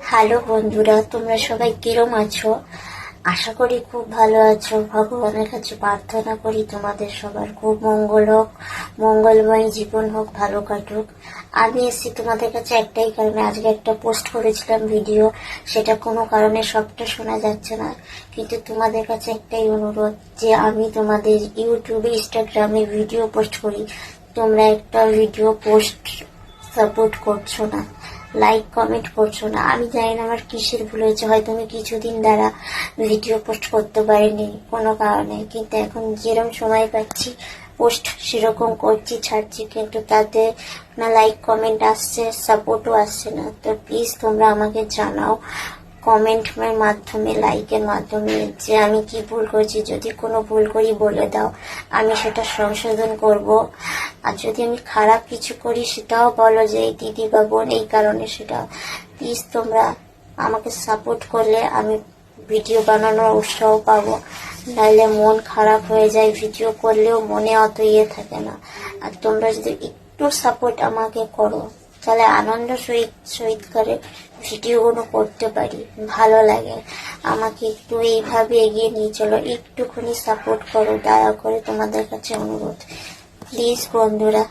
Hello বন্ধুরা, তোমরা সবাই কিরম আছো? আশা করি খুব ভালো আছো। ভগবানের কাছে প্রার্থনা করি তোমাদের সবার খুব মঙ্গল হোক, মঙ্গলময় জীবন হোক, ভালো কাটুক। আমি এসেছি তোমাদের কাছে একটাই কারণে। আজকে একটা পোস্ট করেছিলাম ভিডিও, সেটা কোনো কারণে সবটা শোনা যাচ্ছে না। কিন্তু তোমাদের কাছে একটাই অনুরোধ যে আমি তোমাদের ইউটিউবে, ইনস্টাগ্রামে ভিডিও পোস্ট করি, তোমরা একটা ভিডিও পোস্ট সাপোর্ট করছ না। লাইক কমেন্ট করছ না। আমি জানি না আমার কিসের ভুল হয়েছে। হয়তো আমি কিছুদিন দ্বারা ভিডিও পোস্ট করতে পারিনি কোনো কারণে। কিন্তু এখন যেরকম সময় পাচ্ছি পোস্ট সেরকম করছি, ছাড়ছি। কিন্তু তাতে না লাইক কমেন্ট আসছে সাপোর্টও আসছে না। তো প্লিজ তোমরা আমাকে জানাও কমেন্টের মাধ্যমে লাইকের মাধ্যমে যে আমি কি ভুল করছি। যদি কোনো ভুল করি বলে দাও। আমি সেটা সংশোধন করব। আর যদি আমি খারাপ কিছু করি, সেটাও বলো যে, এই দিদি বা বোন, এই কারণে সেটা। প্লিজ তোমরা আমাকে সাপোর্ট করলে আমি ভিডিও বানানোর উৎসাহ পাবো। নাহলে মন খারাপ হয়ে যায় ভিডিও করলেও মনে অত ইয়ে থাকে না। আর তোমরা যদি একটু সাপোর্ট আমাকে করো, তাহলে আনন্দ সহিত সহিত করে ভিডিওগুলো করতে পারি। ভালো লাগে। আমাকে একটু এইভাবে এগিয়ে নিয়ে চলো। একটুখানি সাপোর্ট করো, দয়া করে তোমাদের কাছে অনুরোধ। প্লিজ বন্ধুরা।